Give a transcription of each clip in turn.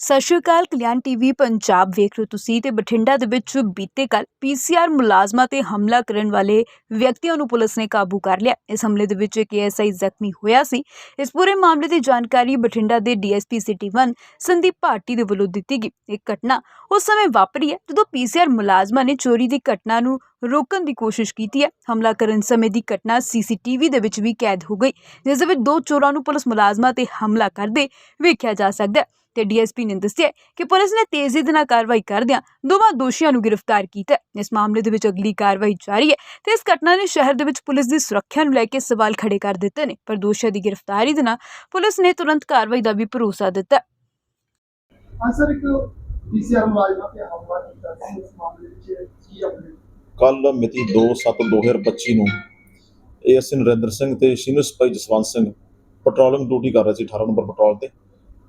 ਸਤਿ ਸ਼੍ਰੀ ਅਕਾਲ, ਕਲਿਆਣ ਟੀਵੀ, ਪੰਜਾਬ ਵੇਖ ਰਹੇ ਹੋ ਤੁਸੀਂ ਤੇ ਬਠਿੰਡਾ ਦੇ ਵਿੱਚ ਬੀਤੇ ਕੱਲ ਪੀਸੀਆਰ ਮੁਲਾਜ਼ਮਾਂ ਤੇ ਹਮਲਾ ਕਰਨ ਵਾਲੇ ਵਿਅਕਤੀਆਂ ਨੂੰ ਪੁਲਿਸ ਨੇ ਕਾਬੂ ਕਰ ਲਿਆ। ਇਸ ਹਮਲੇ ਦੇ ਵਿੱਚ ਇੱਕ ਐਸਆਈ ਜ਼ਖਮੀ ਹੋਇਆ ਸੀ। ਇਸ ਪੂਰੇ ਮਾਮਲੇ ਦੀ ਜਾਣਕਾਰੀ ਬਠਿੰਡਾ ਦੇ ਡੀਐਸਪੀ ਸਿਟੀ 1 ਸੰਦੀਪ ਭਾਟੀ ਦੇ ਵੱਲੋਂ ਦਿੱਤੀ ਗਈ। ਇਹ ਘਟਨਾ ਉਸ ਸਮੇਂ ਵਾਪਰੀ ਹੈ ਜਦੋਂ ਪੀਸੀਆਰ ਮੁਲਾਜ਼ਮਾਂ ਨੇ ਚੋਰੀ ਦੀ ਘਟਨਾ ਨੂੰ ਰੋਕਣ ਦੀ ਕੋਸ਼ਿਸ਼ ਕੀਤੀ ਹੈ। ਹਮਲਾ ਕਰਨ ਸਮੇਂ ਦੀ ਘਟਨਾ ਸੀਸੀਟੀਵੀ ਦੇ ਵਿੱਚ ਵੀ ਕੈਦ ਹੋ ਗਈ, ਜਿਸ ਦੇ ਵਿੱਚ ਦੋ ਚੋਰਾਂ ਨੂੰ ਪੁਲਿਸ ਮੁਲਾਜ਼ਮਾਂ ਤੇ ਹਮਲਾ ਕਰਦੇ ਵੇਖਿਆ ਜਾ ਸਕਦਾ ਹੈ ਤੇ ਡੀਐਸਪੀ ਨੇ ਦੱਸਿਆ ਕਿ ਪੁਲਿਸ ਨੇ ਤੇਜ਼ੀ ਦੇ ਨਾਲ ਕਾਰਵਾਈ ਕਰਦਿਆਂ ਦੋਵਾਂ ਦੋਸ਼ੀਆਂ ਨੂੰ ਗ੍ਰਿਫਤਾਰ ਕੀਤਾ ਇਸ ਮਾਮਲੇ ਦੇ ਵਿੱਚ ਅਗਲੀ ਕਾਰਵਾਈ ਜਾਰੀ ਹੈ ਤੇ ਇਸ ਘਟਨਾ ਨੇ ਸ਼ਹਿਰ ਦੇ ਵਿੱਚ ਪੁਲਿਸ ਦੀ ਸੁਰੱਖਿਆ ਨੂੰ ਲੈ ਕੇ ਸਵਾਲ ਖੜੇ ਕਰ ਦਿੱਤੇ ਨੇ, ਪਰ ਦੋਸ਼ੀਆਂ ਦੀ ਗ੍ਰਿਫਤਾਰੀ ਦੇ ਨਾਲ ਪੁਲਿਸ ਨੇ ਤੁਰੰਤ ਕਾਰਵਾਈ ਦਾ ਵੀ ਭਰੋਸਾ ਦਿੱਤਾ ਹਾਂ। ਸਰ, ਇੱਕ ਪੀਸੀਆਰ ਮੁਲਾਜ਼ਮਾਂ ਤੇ ਹਮਲਾ ਕੀਤਾ ਸੀ। ਇਸ ਮਾਮਲੇ ਵਿੱਚ ਕੀ ਆਪਣੇ ਕੱਲ ਮਿਤੀ 2/7/2025 ਨੂੰ ਏਐਸਏ ਨਰਿੰਦਰ ਸਿੰਘ ਤੇ ਸੀਨੀਅਰ ਸਿਪਾਹੀ ਜਸਵੰਤ ਸਿੰਘ ਪੈਟਰੋਲਿੰਗ ਡਿਊਟੀ ਕਰ ਰਹੇ ਸੀ 18 ਨੰਬਰ ਪੈਟਰੋਲ ਤੇ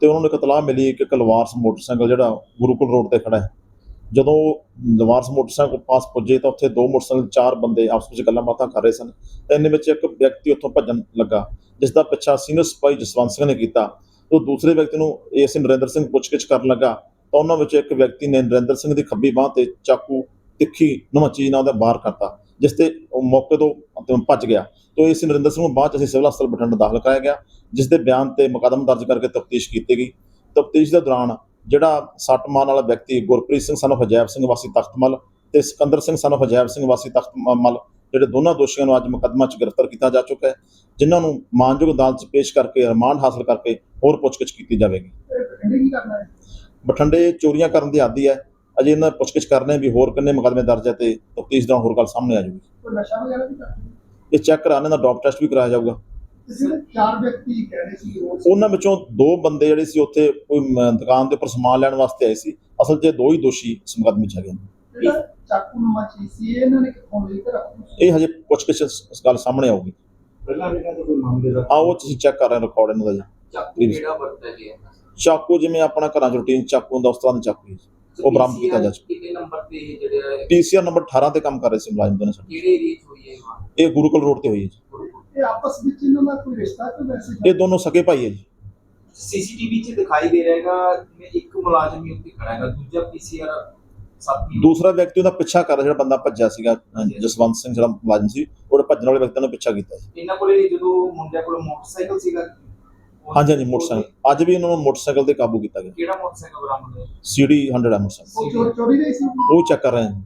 ਤੇ ਉਹਨਾਂ ਨੂੰ ਇੱਕ ਇਤਲਾਹ ਮਿਲੀ ਕਿ ਇੱਕ ਲਵਾਰਸ ਮੋਟਰਸਾਈਕਲ ਜਿਹੜਾ ਗੁਰੂਕੁਲ ਰੋਡ ਤੇ ਖੜਾ ਹੈ। ਜਦੋਂ ਲਵਾਰਸ ਮੋਟਰਸਾਈਕਲ ਪਾਸ ਪੁੱਜੇ ਤਾਂ ਉੱਥੇ ਦੋ ਮੋਟਰਸਾਈਕਲ ਚਾਰ ਬੰਦੇ ਆਪਸ ਵਿੱਚ ਗੱਲਾਂ ਬਾਤਾਂ ਕਰ ਰਹੇ ਸਨ। ਤੇ ਇੰਨੇ ਵਿੱਚ ਇੱਕ ਵਿਅਕਤੀ ਉੱਥੋਂ ਭੱਜਣ ਲੱਗਾ, ਜਿਸ ਦਾ ਪਿੱਛਾ ਸੀਨੀਅਰ ਸਿਪਾਹੀ ਜਸਵੰਤ ਸਿੰਘ ਨੇ ਕੀਤਾ। ਉਹ ਦੂਸਰੇ ਵਿਅਕਤੀ ਨੂੰ ਏਐਸਏ ਨਰਿੰਦਰ ਸਿੰਘ ਪੁੱਛਗਿੱਛ ਕਰਨ ਲੱਗਾ ਤਾਂ ਉਹਨਾਂ ਵਿੱਚ ਇੱਕ ਵਿਅਕਤੀ ਨੇ ਨਰਿੰਦਰ ਸਿੰਘ ਦੀ ਖੱਬੀ ਬਾਹ ਤੇ ਚਾਕੂ ਤਿੱਖੀ ਨਮਚੀ ਨਾਲ ਉਹਦਾ ਬਾਹਰ ਕਰਤਾ ਜਿਸ ਤੇ ਉਹ ਮੌਕੇ ਤੋਂ ਭੱਜ ਗਿਆ। ਤੋਂ ਇਸ ਨਰਿੰਦਰ ਸਿੰਘ ਨੂੰ ਬਾਅਦ ਚ ਅਸੀਂ ਸਿਵਲ ਹਸਪਤਾਲ ਬਠਿੰਡਾ ਦਾਖਲ ਕਰਾਇਆ ਗਿਆ ਜਿਸ ਦੇ ਬਿਆਨ ਤੇ ਮੁਕੱਦਮਾ ਦਰਜ ਕਰਕੇ ਤਫਤੀਸ਼ ਕੀਤੀ ਗਈ। ਤਫਤੀਸ਼ ਦੇ ਦੌਰਾਨ ਜਿਹੜਾ ਸੱਟ ਮਾਰਨ ਵਾਲਾ ਵਿਅਕਤੀ ਗੁਰਪ੍ਰੀਤ ਸਿੰਘ ਸਨ ਅਜੈਬ ਸਿੰਘ ਵਾਸੀ ਤਖਤਮਲ ਤੇ ਸਿਕੰਦਰ ਸਿੰਘ ਸਨ ਅਜੈਬ ਸਿੰਘ ਵਾਸੀ ਤਖਤਮਲ ਜਿਹੜੇ ਦੋਨਾਂ ਦੋਸ਼ੀਆਂ ਨੂੰ ਅੱਜ ਮੁਕੱਦਮਾ 'ਚ ਗ੍ਰਿਫਤਾਰ ਕੀਤਾ ਜਾ ਚੁੱਕਾ ਹੈ ਜਿਨ੍ਹਾਂ ਨੂੰ ਮਾਨਯੋਗ ਅਦਾਲਤ 'ਚ ਪੇਸ਼ ਕਰਕੇ ਰਿਮਾਂਡ ਹਾਸਲ ਕਰਕੇ ਹੋਰ ਪੁੱਛਗਿੱਛ ਕੀਤੀ ਜਾਵੇਗੀ। ਬਠਿੰਡੇ ਚੋਰੀਆਂ ਕਰਨ ਦੀ ਆਦੀ ਹੈ। ਅਜੇ ਇਹਨਾਂ ਪੁੱਛਗਿੱਛ ਕਰਨੇ ਵੀ ਹੋਰ ਕਿੰਨੇ ਮੁਕੱਦਮੇ ਦਰਜ ਹੈ ਤੇ ਤਫਤੀਸ਼ ਦਾ ਹੋਰ ਗੱਲ ਸਾਹਮਣੇ ਆ ਜਾਊਗੀ। ਕੋਈ ਨਸ਼ਾ ਵਗੈਰਾ ਵੀ ਕਰਦੇ? ਇਹ ਚੈੱਕ ਕਰਾਣੇ ਦਾ ਡੋਪ ਟੈਸਟ ਵੀ ਕਰਾਇਆ ਜਾਊਗਾ। ਤੇ ਜਿਹੜੇ ਚਾਰ ਵਿਅਕਤੀ ਕਹਿ ਰਹੇ ਸੀ ਉਹ ਉਹਨਾਂ ਵਿੱਚੋਂ ਦੋ ਬੰਦੇ ਜਿਹੜੇ ਸੀ ਉੱਥੇ ਕੋਈ ਦੁਕਾਨ ਦੇ ਉੱਪਰ ਸਮਾਨ ਲੈਣ ਵਾਸਤੇ ਆਏ ਸੀ। ਅਸਲ 'ਚ ਦੋ ਹੀ ਦੋਸ਼ੀ ਇਸ ਮੁਕੱਦਮੇ 'ਚ ਹੈਗੇ ਨੇ। ਚਾਕੂ ਨੁਮਾ ਚੀਜ਼ ਸੀ ਇਹ ਇਹਨਾਂ ਨੇ ਕਿੱਥੋਂ ਲਈ ਤੇ ਰੱਖੀ ਇਹ ਹਜੇ ਪੁੱਛਗਿੱਛ ਇਸ ਇਸ ਗੱਲ ਸਾਹਮਣੇ ਆਊਗੀ। ਪਹਿਲਾਂ ਵੀ ਕਹਿੰਦੇ ਕੋਈ ਮਾਮਲੇ ਦਾ ਆਓ ਤੁਸੀਂ ਚੈੱਕ ਕਰ ਰਹੇ ਰਿਕਾਰਡ ਇਹਨਾਂ ਦਾ ਜੀ। ਚਾਕੂ. ਕਿਹੜਾ ਜਿਵੇਂ ਆਪਣਾ ਘਰਾਂ 'ਚ ਰੂਟੀਨ ਚਾਕੂ ਹੁੰਦਾ ਉਸ ਤਰ੍ਹਾਂ ਦਾ ਚਾਕੂ ਉਹ ਬਰਾਮਦ ਕੀਤਾ ਜਾ ਚੁੱਕਾ ਕਿੰਨੇ ਨੰਬਰ ਤੇ ਇਹ ਜਿਹੜੇ ਪੀਸੀਆਰ ਨੰਬਰ 18 ਤੇ ਕੰਮ ਕਰ ਰਹੇ ਸੀ ਮੁਲਾਜ਼ਮ ਦੋਨੇ ਸਾਡੇ। ਕਿਹੜੇ ਏਰੀਆ 'ਚ ਹੋਈ ਹੈ ਇਹ ਗੁਰੂਕੁਲ ਰੋਡ ਤੇ ਹੋਈ ਹੈ ਜੀ। ਇਹ ਆਪਸ ਵਿੱਚ ਇਹਨਾਂ ਦਾ ਕੋਈ ਰਿਸ਼ਤਾ ਤੇ ਵੈਸੇ ਇਹ ਦੋਨੋਂ ਸਕੇ ਭਾਈ ਹੈ ਜੀ। ਸੀਸੀਟੀਵੀ 'ਚ ਦਿਖਾਈ ਦੇ ਰਿਹਾ ਹੈਗਾ ਜਿਵੇਂ ਇੱਕ ਮੁਲਾਜ਼ਮ ਹੀ ਉੱਤੇ ਖੜਾ ਹੈਗਾ ਦੂਜਾ ਪੀਸੀਆਰ ਸਾਥੀ ਦੂਸਰਾ ਵਿਅਕਤੀ ਉਹਦਾ ਪਿੱਛਾ ਕਰ ਰਿਹਾ ਜਿਹੜਾ ਬੰਦਾ ਭੱਜਿਆ ਸੀਗਾ ਜਸਵੰਤ ਸਿੰਘ ਜਿਹੜਾ ਮੁਲਾਜ਼ਮ ਸੀ ਉਹਦੇ ਭੱਜਣ ਵਾਲੇ ਵਿਅਕਤੀ ਨੇ ਪਿੱਛਾ ਕੀਤਾ ਸੀ ਇਹਨਾਂ ਕੋਲੇ ਜਦੋਂ ਮੁੰਡਿਆਂ ਕੋਲ ਮੋਟਰਸਾਈਕਲ ਸੀਗਾ ਹਾਂਜੀ ਹਾਂਜੀ ਮੋਟਰਸਾਈਕਲ। ਅੱਜ ਵੀ ਉਹਨਾਂ ਨੂੰ ਮੋਟਰਸਾਈਕਲ ਤੇ ਕਾਬੂ ਕੀਤਾ ਗਿਆ। ਕਿਹੜਾ ਮੋਟਰਸਾਈਕਲ ਬਰਾਮਦ ਹੋਇਆ? ਸੀਡੀ 100 ਹੈ ਮੋਟਰਸਾਈਕਲ ਉਹ ਚੋਰੀ ਚੋਰੀ ਦੇ ਸੀ? ਉਹ ਚੈੱਕ ਕਰ ਰਹੇ ਹਾਂ